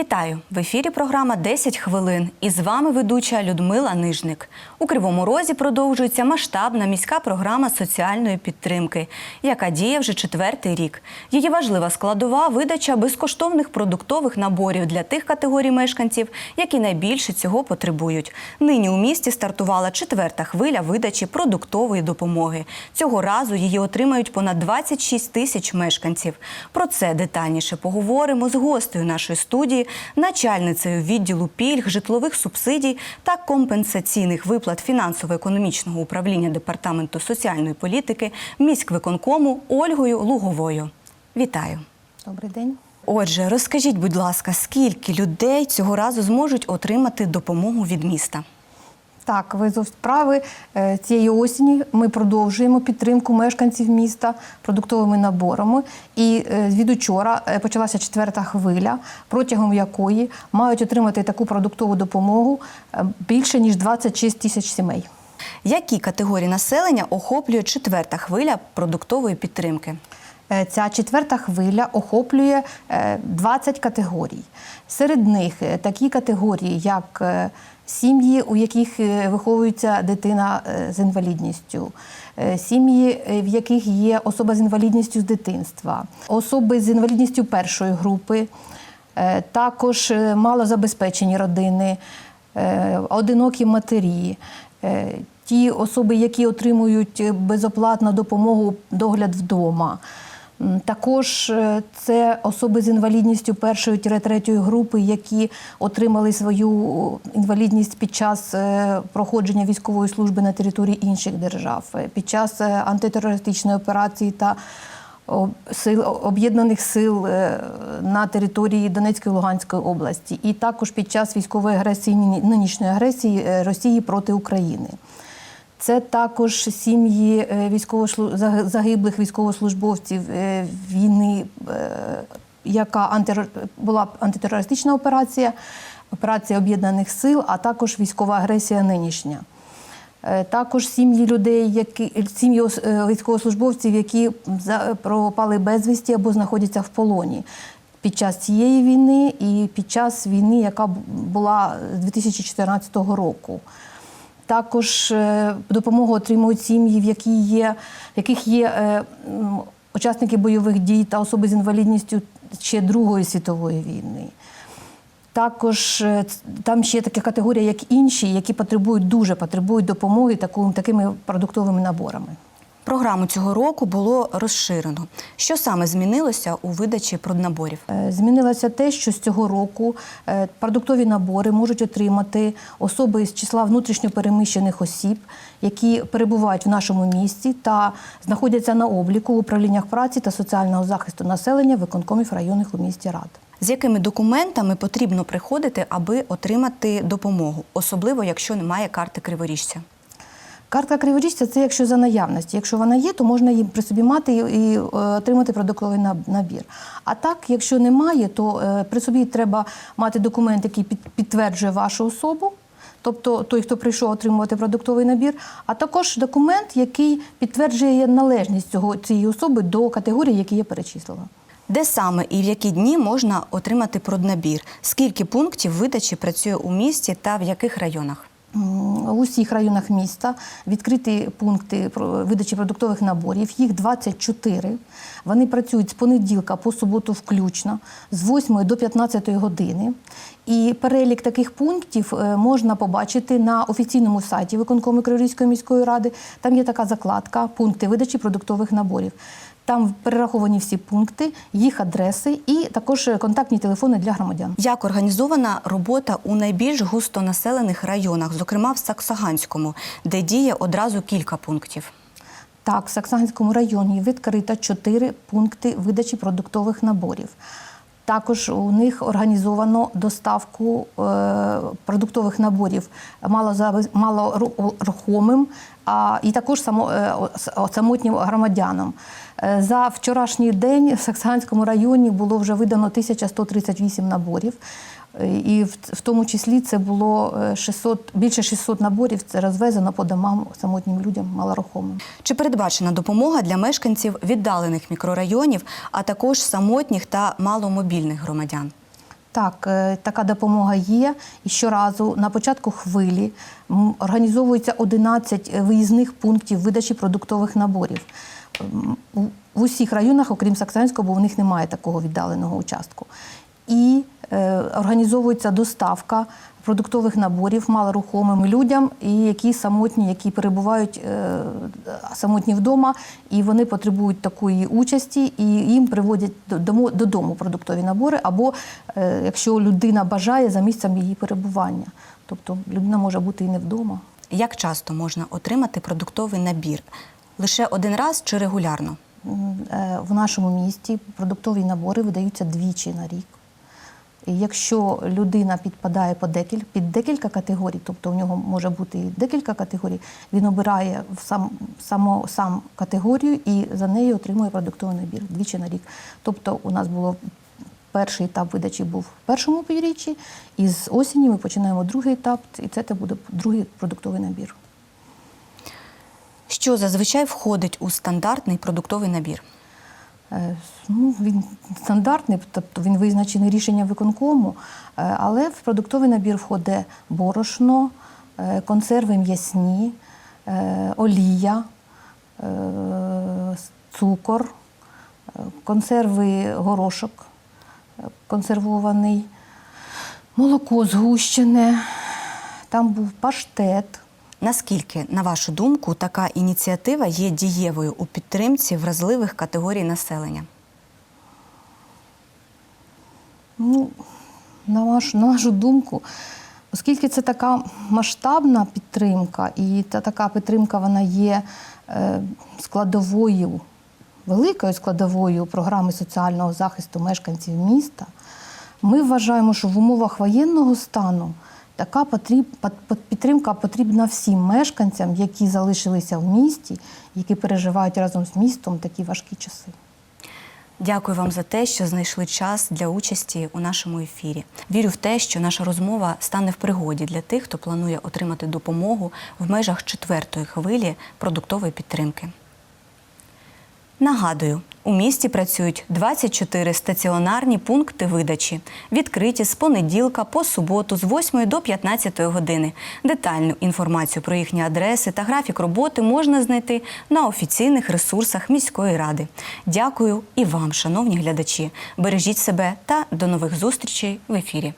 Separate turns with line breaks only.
Вітаю в ефірі. Програма «10 хвилин. І з вами ведуча Людмила Нижник. У Кривому Розі продовжується масштабна міська програма соціальної підтримки, яка діє вже четвертий рік. Її важлива складова видача безкоштовних продуктових наборів для тих категорій мешканців, які найбільше цього потребують. Нині у місті стартувала четверта хвиля видачі продуктової допомоги. Цього разу її отримають понад 26 тисяч мешканців. Про це детальніше поговоримо з гостею нашої студії, начальницею відділу пільг, житлових субсидій та компенсаційних виплат фінансово-економічного управління департаменту соціальної політики міськвиконкому Ольгою Луговою. Вітаю.
Добрий день.
Отже, розкажіть, будь ласка, скільки людей цього разу зможуть отримати допомогу від міста?
Так, ви зовсім праві. Е, Цієї осені ми продовжуємо підтримку мешканців міста продуктовими наборами. І е, від учора е, почалася четверта хвиля, протягом якої мають отримати таку продуктову допомогу більше ніж 26 тисяч сімей.
Які категорії населення охоплює четверта хвиля продуктової підтримки?
Е, Ця четверта хвиля охоплює е, 20 категорій. Серед них е, такі категорії, як е, сім'ї, у яких е, виховується дитина е, з інвалідністю, е, сім'ї, е, в яких є особа з інвалідністю з дитинства, особи з інвалідністю першої групи, е, також е, малозабезпечені родини, е, одинокі матері. е, Ті особи, які отримують е, безоплатну допомогу догляд вдома. Також е, це особи з інвалідністю першої третьої групи, які отримали свою інвалідність під час е, проходження військової служби на території інших держав, е, під час е, антитерористичної операції та сил об'єднаних сил е, на території Донецької і Луганської області, і також під час військової агресії нині- нинішньої агресії е, Росії проти України. Це також сім'ї е, загиблих військовослужбовців е, війни, е, яка антиро- була антитерористична операція, операція об'єднаних сил, а також військова агресія нинішня. Також сім'ї людей, які сім'ї військовослужбовців, які пропали безвісті або знаходяться в полоні під час цієї війни і під час війни, яка була з 2014 року. Також е, допомогу отримують сім'ї, в які є, в яких є е, учасники бойових дій та особи з інвалідністю ще Другої світової війни. Також е, там ще є така категорія, як інші, які потребують дуже потребують допомоги такими продуктовими наборами.
Програму цього року було розширено. Що саме змінилося у видачі проднаборів?
Е, Змінилося те, що з цього року е, продуктові набори можуть отримати особи з числа внутрішньопереміщених осіб, які перебувають в нашому місті та знаходяться на обліку в управліннях праці та соціального захисту населення виконкомів районних у місті рад.
З якими документами потрібно приходити, аби отримати допомогу, особливо якщо немає карти криворіжця?
Картка криворіжця це якщо за наявності. Якщо вона є, то можна її при собі мати і, і е, отримати продуктовий набір. А так, якщо немає, то е, при собі треба мати документ, який підтверджує вашу особу. Тобто той, хто прийшов отримувати продуктовий набір, а також документ, який підтверджує належність цього цієї особи до категорії, які я перечислила.
Де саме і в які дні можна отримати проднабір? Скільки пунктів видачі працює у місті та в яких районах?
У усіх районах міста відкриті пункти видачі продуктових наборів. Їх 24. Вони працюють з понеділка по суботу включно, з 8 до 15 години. І перелік таких пунктів е, можна побачити на офіційному сайті виконкому Криворізької міської ради. Там є така закладка пункти видачі продуктових наборів. Там перераховані всі пункти, їх адреси і також контактні телефони для громадян.
Як організована робота у найбільш густонаселених районах, зокрема в Саксаганському, де діє одразу кілька пунктів?
Так, в Саксаганському районі відкрито чотири пункти видачі продуктових наборів. Також у них організовано доставку е, продуктових наборів малорухомим, і також е, самотнім громадянам. Е, За вчорашній день в Саксанському районі було вже видано 1138 наборів. Е, І в, в тому числі це було е, 600, більше 600 наборів. Це розвезено по домам самотнім людям малорухомим.
Чи передбачена допомога для мешканців віддалених мікрорайонів, а також самотніх та маломобільних громадян?
Так, е, така допомога є. І щоразу на початку хвилі організовується 11 виїзних пунктів видачі продуктових наборів. В усіх районах, окрім Саксанського, бо в них немає такого віддаленого участку. І е, організовується доставка продуктових наборів малорухомим людям, і які самотні, які перебувають е, самотні вдома, і вони потребують такої участі, і їм приводять додому, продуктові набори, або е, якщо людина бажає за місцем її перебування. Тобто людина може бути і не вдома.
Як часто можна отримати продуктовий набір? Лише один раз чи регулярно?
В нашому місті продуктові набори видаються двічі на рік. Якщо людина підпадає по декіль, під декілька категорій, тобто у нього може бути і декілька категорій, він обирає в сам, само, сам категорію і за нею отримує продуктовий набір двічі на рік. Тобто у нас було перший етап видачі був в першому півріччі, і з осені ми починаємо другий етап, і це буде другий продуктовий набір.
Що зазвичай входить у стандартний продуктовий набір?
Е, Ну, він стандартний, тобто він визначений рішенням виконкому, е, але в продуктовий набір входить борошно, е, консерви м'ясні, олія, цукор, консерви горошок консервований, молоко згущене, там був паштет.
Наскільки, на вашу думку, така ініціатива є дієвою у підтримці вразливих категорій населення?
Ну, на вашу, на вашу думку, оскільки це така масштабна підтримка, і та така підтримка вона є е, складовою, великою складовою програми соціального захисту мешканців міста, ми вважаємо, що в умовах воєнного стану така потріб, підтримка потрібна всім мешканцям, які залишилися в місті, які переживають разом з містом такі важкі часи.
Дякую вам за те, що знайшли час для участі у нашому ефірі. Вірю в те, що наша розмова стане в пригоді для тих, хто планує отримати допомогу в межах четвертої хвилі продуктової підтримки. Нагадую, у місті працюють 24 стаціонарні пункти видачі, відкриті з понеділка по суботу з 8 до 15 години. Детальну інформацію про їхні адреси та графік роботи можна знайти на офіційних ресурсах міської ради. Дякую і вам, шановні глядачі. Бережіть себе та до нових зустрічей в ефірі.